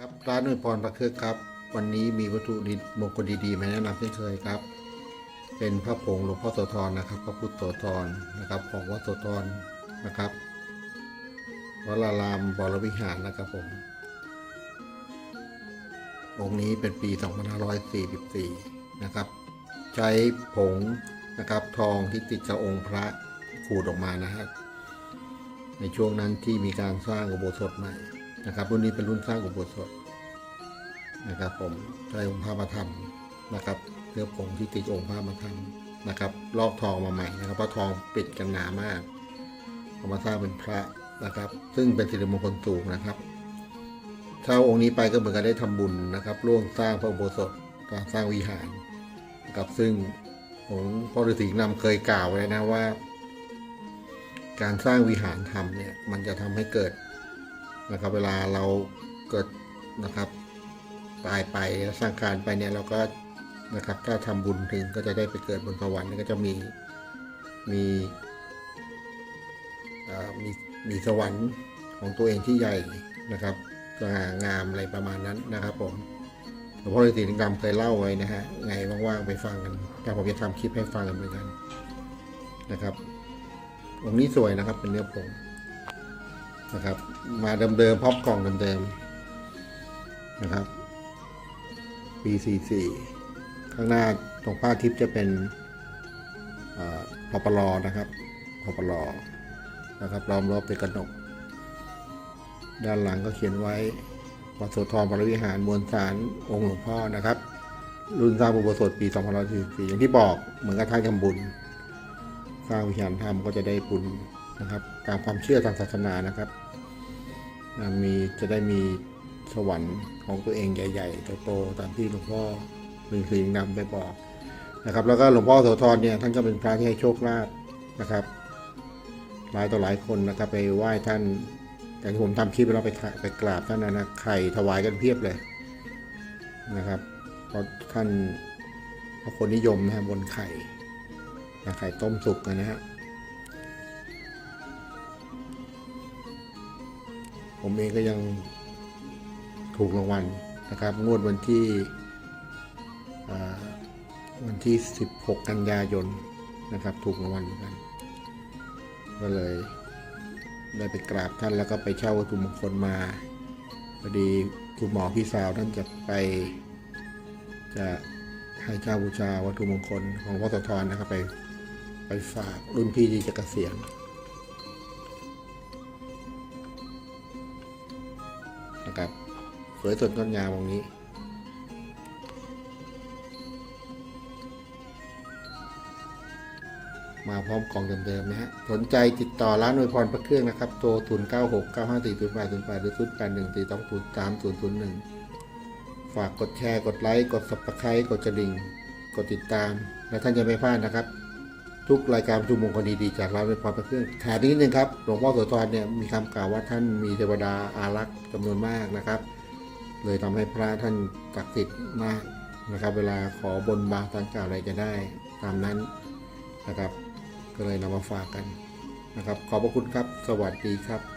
ครับร้านอวยพรพระเครือครับ วันนี้มีวัตถุดิบมงคลดีๆมาแนะนำเช่นเคยครับ เป็นพระผงหลวงพ่อโสธรนะครับ พระพุทธโสธรนะครับ ของวัดโสธรนะครับวรารามบรวิหารนะครับผมองค์นี้เป็นปี 2544 นะครับ ใช้ผงนะครับทองที่ติดกับองค์พระขูดออกมานะครับในช่วงนั้นที่มีการสร้างอุโบสถใหม่ นะครับรุ่นนี้เป็นรุ่นสร้างอุโบสถนะครับ ผมใช้องค์พระมาทำนะครับเนื้อผงที่ติดองค์พระมาทำนะครับ ลอกทองมาใหม่นะครับเพราะทองปิดกันหนามากเอามาสร้างเป็นพระนะครับ ซึ่งเป็นสิริมงคลสูงนะครับเช่าองค์นี้ไปก็เหมือนกับได้ทำบุญนะครับ ร่วมสร้างพระอุโบสถการสร้างวิหารนะครับซึ่งผมพ่อฤาษีนำเคยกล่าวไว้นะว่า การสร้างวิหารธรรมเนี่ย มันจะทำให้เกิด นะครับ เวลาเราเกิดนะครับตายไปแล้วสร้างการไปเนี่ยเราก็นะครับถ้าทำบุญถึงก็จะได้ไปเกิดบนสวรรค์ก็จะมีมีอ่อมีมีสวรรค์ของตัวเองที่ใหญ่นะครับสง่างามอะไรประมาณนั้นนะครับผมหลวงพ่อฤาษีลิงดำเคยเล่าไว้นะฮะไงว่างๆไปฟังกันแต่ผมจะทำคลิปให้ฟังกันเหมือนกันนะครับองค์นี้สวยนะครับเป็นเนื้อผง นะครับ มาเดิมๆพร้อมกล่องเดิมๆนะครับปี44 ข้างหน้าตรงผ้าทิพย์จะเป็นเอ่อพปลอนะครับพอปลอนะครับล้อมรอบด้วยกระหนก ด้านหลังก็เขียนไว้วัดโสธรวรวิหารมวลสารองค์หลวงพ่อนะครับ รุ่นสร้างอุโบสถปี2544อย่างที่บอกเหมือนกับท่านทำบุญสร้างวิหารธรรมก็จะได้บุญนะครับ ตามความเชื่อทางศาสนานะครับ นะมีจะได้มีสวรรค์ของตัวเองใหญ่ๆโตๆตามที่หลวงพ่อลือคืนนำไปบอกนะครับ แล้วก็หลวงพ่อโสธรเนี่ยท่านก็เป็นพระที่ให้โชคลาภนะครับหลายต่อหลายคนนะครับไปไหว้ท่านอย่างที่ผมทำคลิปไปแล้วไปไปกราบท่านนะนะไข่ถวายกันเพียบเลยนะครับเพราะท่านเพราะคนนิยมนะฮะบนไข่นะไข่ต้มสุกนะฮะ ผมเองก็ยังถูกรางวัลนะครับ งวดวันที่วันที่ 16 กันยายนนะครับ ถูกรางวัลเหมือนกัน ก็เลยได้ไปกราบท่านแล้วก็ไปเช่าวัตถุมงคลมาพอดีคุณหมอพี่สาวท่านจะไปจะให้เช่าบูชาวัตถุมงคลของวัดโสธรนะครับไปไปฝากรุ่นพี่ที่จะเกษียณ นะครับ สวยสดงดงามตรงนี้ มาพร้อมกล่องเดิมๆนะฮะ สนใจติดต่อร้านอวยพรพระเครื่องนะครับ โทร 0 9 6 9 5 4 0 8 0 8หรือ0 8 1 4 2 0 3 0 0 1 ฝากกดแชร์ กดไลค์ กด subscribe กดกระดิ่ง กดติดตาม และท่านจะไม่พลาดนะครับ ทุกรายการประชุมมงคลดีๆจากร้านอวยพรพระเครื่องแถมนิดนึงครับหลวงพ่อโสธรเนี่ยมีคำกล่าวว่าท่านมีเทวดาอารักษ์จำนวนมากนะครับ เลยทำให้พระท่านศักดิ์สิทธิ์มากนะครับ เวลาขอบนบานสังกล่าวอะไรจะได้ตามนั้นนะครับ ก็เลยนำมาฝากกันนะครับ ขอบพระคุณครับ สวัสดีครับ